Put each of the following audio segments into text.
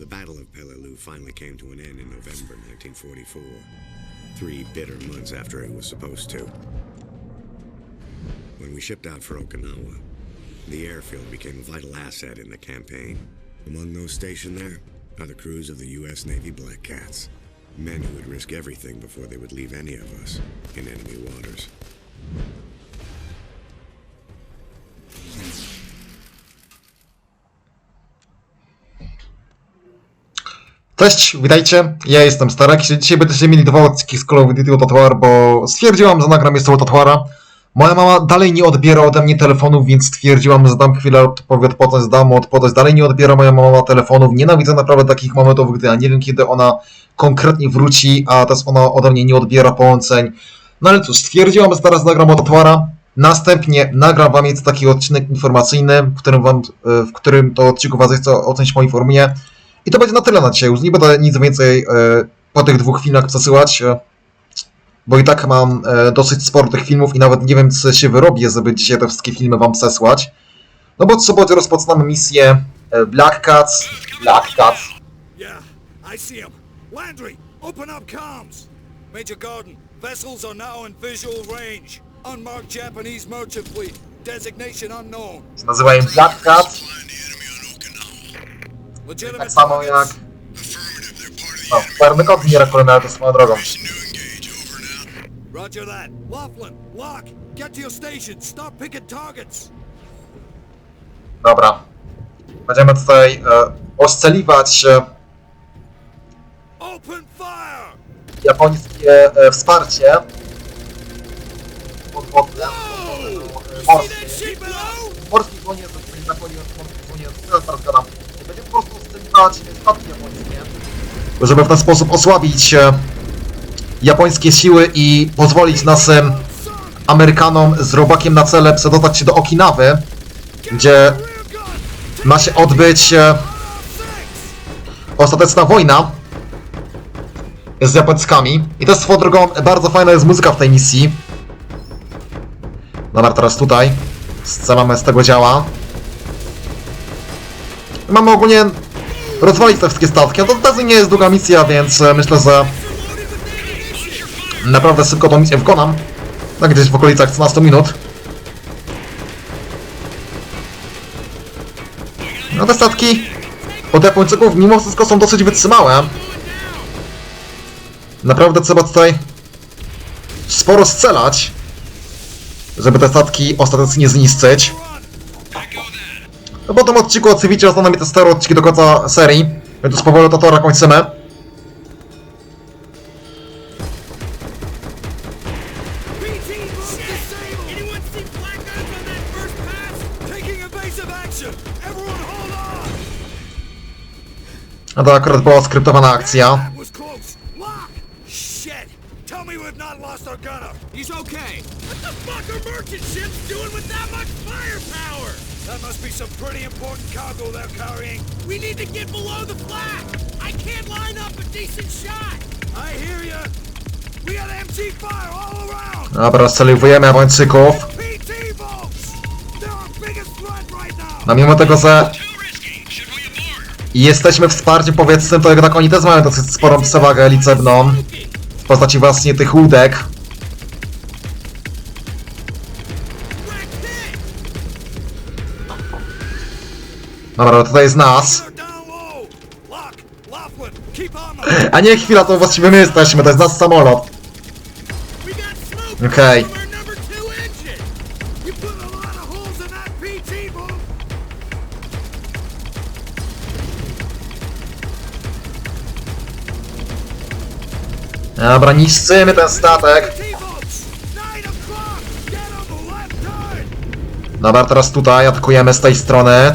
The Battle of Peleliu finally came to an end in November 1944, three bitter months after it was supposed to. When we shipped out for Okinawa, the airfield became a vital asset in the campaign. Among those stationed there are the crews of the U.S. Navy Black Cats, men who would risk everything before they would leave any of us in enemy waters. Cześć, witajcie, ja jestem Starek. Dzisiaj będziecie mieli dwa odcinki z Call of Duty War, bo stwierdziłam, że nagram jeszcze World at Wara. Moja mama dalej nie odbiera ode mnie telefonów, więc stwierdziłam, że dam chwilę odpowiedź, odpocząć, dam odpocząć. Dalej nie odbiera moja mama telefonów. Nienawidzę naprawdę takich momentów, gdy ja nie wiem, kiedy ona konkretnie wróci, a też ona ode mnie nie odbiera połączeń. No ale cóż, stwierdziłam, że teraz nagram World at Wara. Następnie nagram wam jetzt taki odcinek informacyjny, w którym, wam, w którym to odcinku was jeszcze o. I to będzie na tyle na dzisiaj. Już nie będę nic więcej e, po tych dwóch filmach przesyłać, e, bo i tak mam e, dosyć sporo tych filmów i nawet nie wiem, co się wyrobię, żeby dzisiaj te wszystkie filmy wam przesłać. No bo w sobotę rozpoczynamy misję Black Cats. Black Cats. Yeah, I see him. Landry, open up comms. Major Garden, vessels are now in visual range. Unmarked Japanese merchant fleet. Designation unknown. Nazywają Black Cats. Tak samo jak... No, czarny kot zbiera kolejne, ale to swoją drogą. Roger that. Laughlin, lock. Get to your station. Stop picking targets. Dobra. Będziemy tutaj e, ostrzeliwać e, japońskie e, wsparcie podwodne, morskie. nakłonił morskich żołnierzy, teraz teraz gadam. Statki japońskie. Żeby w ten sposób osłabić e, japońskie siły i pozwolić naszym Amerykanom z robakiem na cele przedostać się do Okinawy, gdzie ma się odbyć e, ostateczna wojna z Japończykami. I też swoją drogą bardzo fajna jest muzyka w tej misji. Dobra, teraz tutaj. Scena z tego działa. Mamy ogólnie rozwalić te wszystkie statki. No to też nie jest długa misja, więc e, myślę, że naprawdę szybko tą misję wykonam. Tak gdzieś w okolicach 13 minut. No te statki od Japończyków mimo wszystko są dosyć wytrzymałe. Naprawdę trzeba tutaj sporo strzelać, żeby te statki ostatecznie zniszczyć. No po tym odcinku oczywiście zostaną mi te stare odcinki do końca serii, więc już powoli to tora kończymy. A to akurat była skryptowana akcja. He's okay! What the fuck are merchant ships doing with that much firepower? That must be some pretty important cargo they're carrying. We need to get below the flag! I can't line up a decent shot! I hear ya! We got MT fire all around! Dobra, strzeliwujemy Japończyków. PT boats! They're our biggest threat right now! No mimo tego, że jesteśmy wsparciem powiedzmy, to jednak oni też mają dosyć sporą przewagę liczebną w postaci właśnie tych łódek. Dobra, tutaj jest nas. A nie chwila, to właściwie my jesteśmy, to jest nasz samolot. Smoke Okay. Dobra, niszczymy ten statek. Dobra, teraz tutaj atakujemy z tej strony.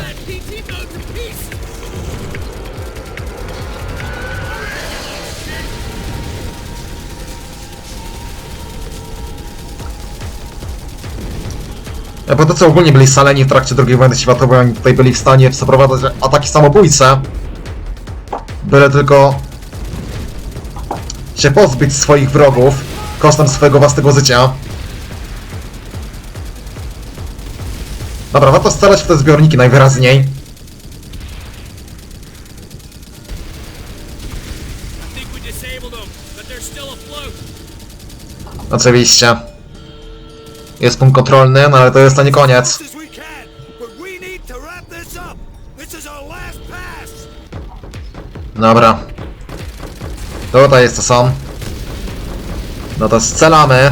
Japończycy ogólnie byli saleni w trakcie II wojny światowej, oni tutaj byli w stanie przeprowadzać ataki samobójcze, byle tylko się pozbyć swoich wrogów kosztem swojego własnego życia. Dobra, warto strzelać w te zbiorniki najwyraźniej. Oczywiście. Jest punkt kontrolny, no ale to jest to nie koniec. Dobra. Tutaj jest to są. No to strzelamy.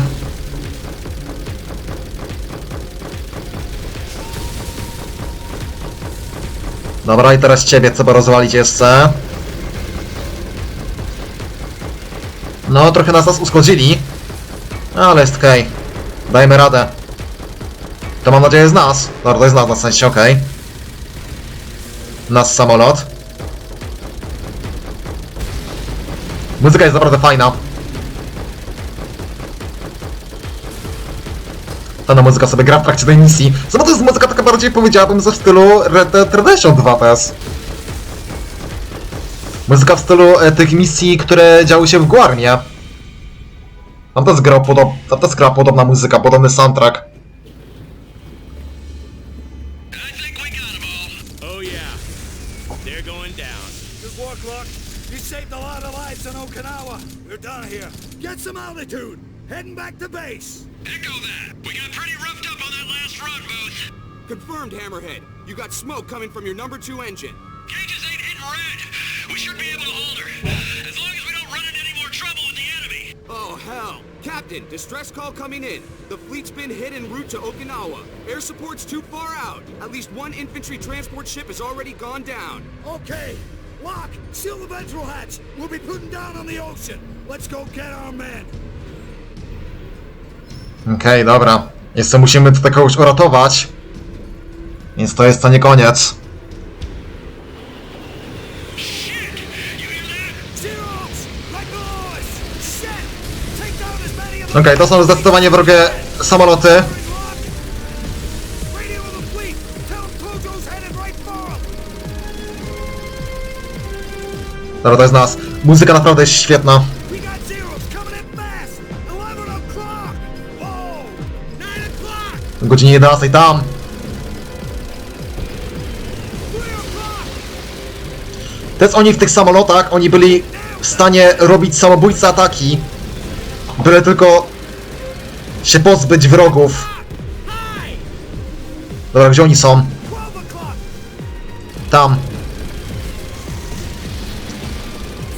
Dobra, i teraz ciebie trzeba rozwalić jeszcze. No, trochę nas nas uszkodzili. Ale jest okej. Dajmy radę. To mam nadzieję z nas. Dobra, to jest nas, na sensie okej. Nas samolot. Muzyka jest naprawdę fajna. Ta muzyka sobie gra w trakcie tej misji. Zobacz, to jest muzyka taka bardziej powiedziałabym ze stylu Red Dead Redemption 2 PS. Muzyka w stylu e, tych misji, które działy się w Guarnie. Tam też gra, podob... Tam też gra podobna muzyka, podobny soundtrack. I think we got them all. Oh yeah, they're going down. Good work, Luck. You saved a lot of lives in Okinawa. We're done here. Get some altitude. Heading back to base. Echo that. We got pretty roughed up on that last run, Booth. Confirmed, Hammerhead. You got smoke coming from your number two engine. Gauges ain't hitting red. We should be able to hold her. As long as hell. Captain, distress call coming in. The fleet's been hit en route to Okinawa. Air support's too far out. At least one infantry transport ship has already gone down. Okay. Lock, seal the ventral hatch. We'll be putting down on the ocean. Let's go get our men. Okej, dobra. Jeszcze musimy tutaj kogoś uratować. Więc to jest to nie koniec. Okej, them to są zdecydowanie wrogie samoloty. to! Dobra, to jest nas. Muzyka naprawdę jest świetna. We got Zeros coming in fast! 11 o'clock! Whoa! 9 o'clock! O godzinie 11 tam. 3 o'clock! Też oni w tych samolotach, oni byli w stanie robić samobójcze ataki. Byle tylko się pozbyć wrogów. Dobra, gdzie oni są? 12 o'clock! Tam.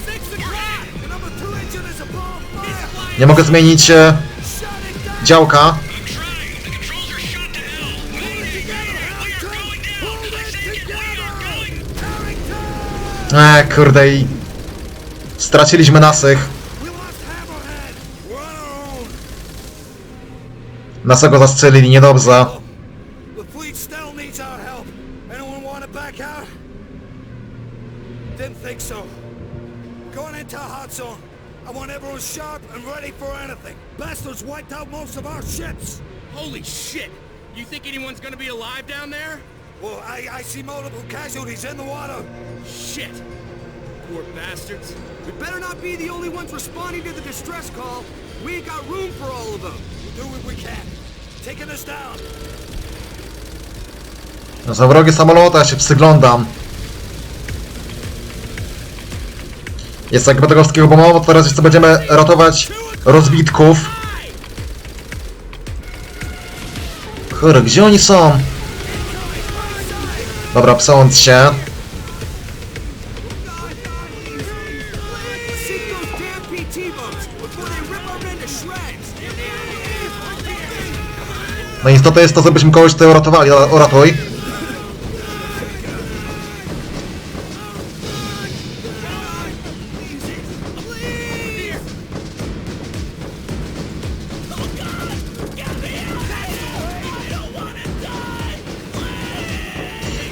6 o'clock! The number two engine is above fire! Nie mogę zmienić e, działka. I'm trying. The controls are Naszego zastrzelili, niedobrze. The fleet still needs our help. Anyone want to back out? Didn't think so. Going into hot zone. I want everyone sharp and ready for anything. Bastards wiped out most of our ships. Holy shit! You think anyone's gonna be alive down there? Well, I, I see multiple casualties in the water. Shit! Poor bastards. We better not be the only ones responding to the distress call. We ain't got room for all of them. Za wrogie samoloty, ja się przyglądam. Jest wszystkiego było mało, to teraz jeszcze będziemy ratować rozbitków. Kurde, gdzie oni są? Dobra, psąc się. No i istotne jest to, żebyśmy kogoś tutaj uratowali. O- Uratuj.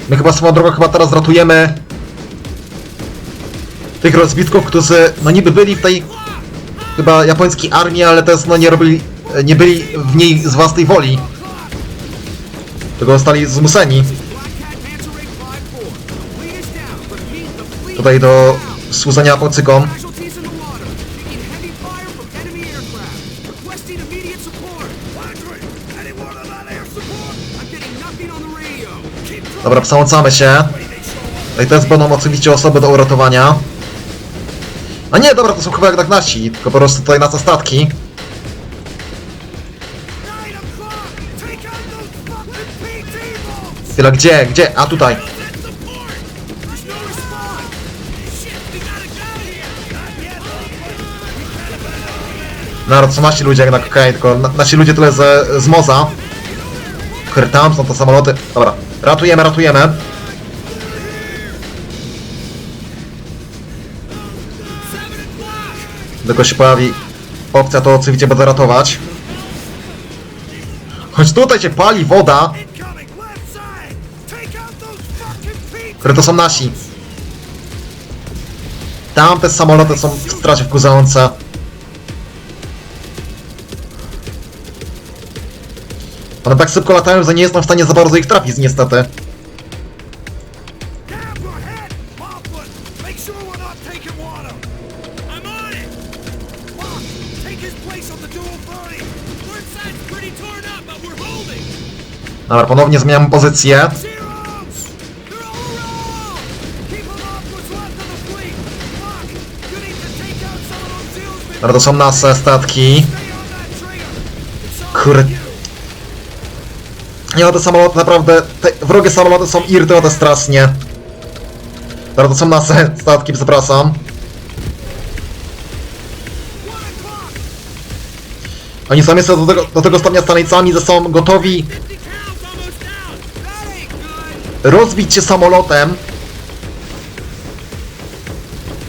My chyba swoją drogą chyba teraz ratujemy tych rozbitków, którzy no niby byli w tej chyba japońskiej armii, ale też no nie robili, nie byli w niej z własnej woli. Meet the fleet. tutaj do służenia trying. Dobra, przałączamy się. Tutaj też będą oczywiście osoby do uratowania. A nie, dobra, to są chyba jednak nasi, tylko po prostu tutaj nasze statki. Chwila, gdzie, gdzie? A tutaj. Naród, są nasi ludzie jak na kokain, tylko na, nasi ludzie tyle z, z moza. Kurde, tam są to samoloty. Dobra, ratujemy, ratujemy. Tylko się pojawi opcja, to oczywiście będę ratować. Choć tutaj się pali woda, które to są nasi. Tamte samoloty są w stracie wkurzające. One tak szybko latają, że nie jestem w stanie za bardzo ich trafić niestety. Down your head! Lockwood! Dobra, to są nasze statki. Kurde. Nie no, te samoloty naprawdę, te wrogie samoloty są irytujące strasznie. Dobra, to są nasze statki, przepraszam. Oni są jeszcze do tego, do tego stopnia stanicami, że są gotowi 50 cows almost down. That ain't good! rozbić się samolotem,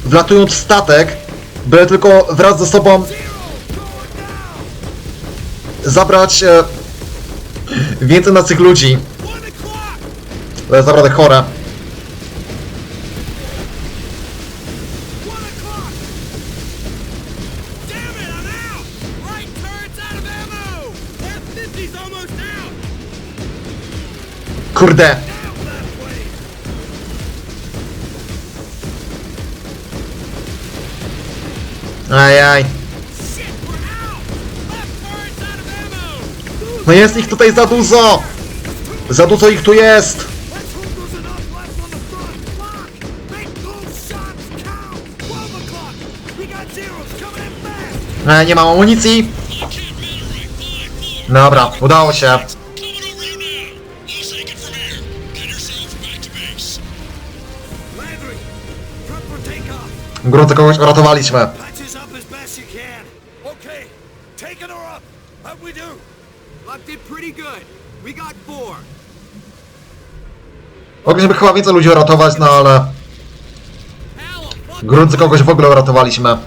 wlatując w statek, byle tylko wraz ze sobą zabrać e, więcej naszych ludzi. One o'clock! To jest naprawdę chore. One ammo. No jest ich tutaj za dużo! Za dużo ich tu jest! Let's hope there's enough left on the front! Lock! Make those shots count! 12 o'clock! We got zeros coming in fast! E, nie mam amunicji. Dobra, udało się. Coming over you we do? Luck did pretty good. We got four. Mogliśmy chyba więcej ludzi uratować, no ale... Grunty kogoś w ogóle uratowaliśmy.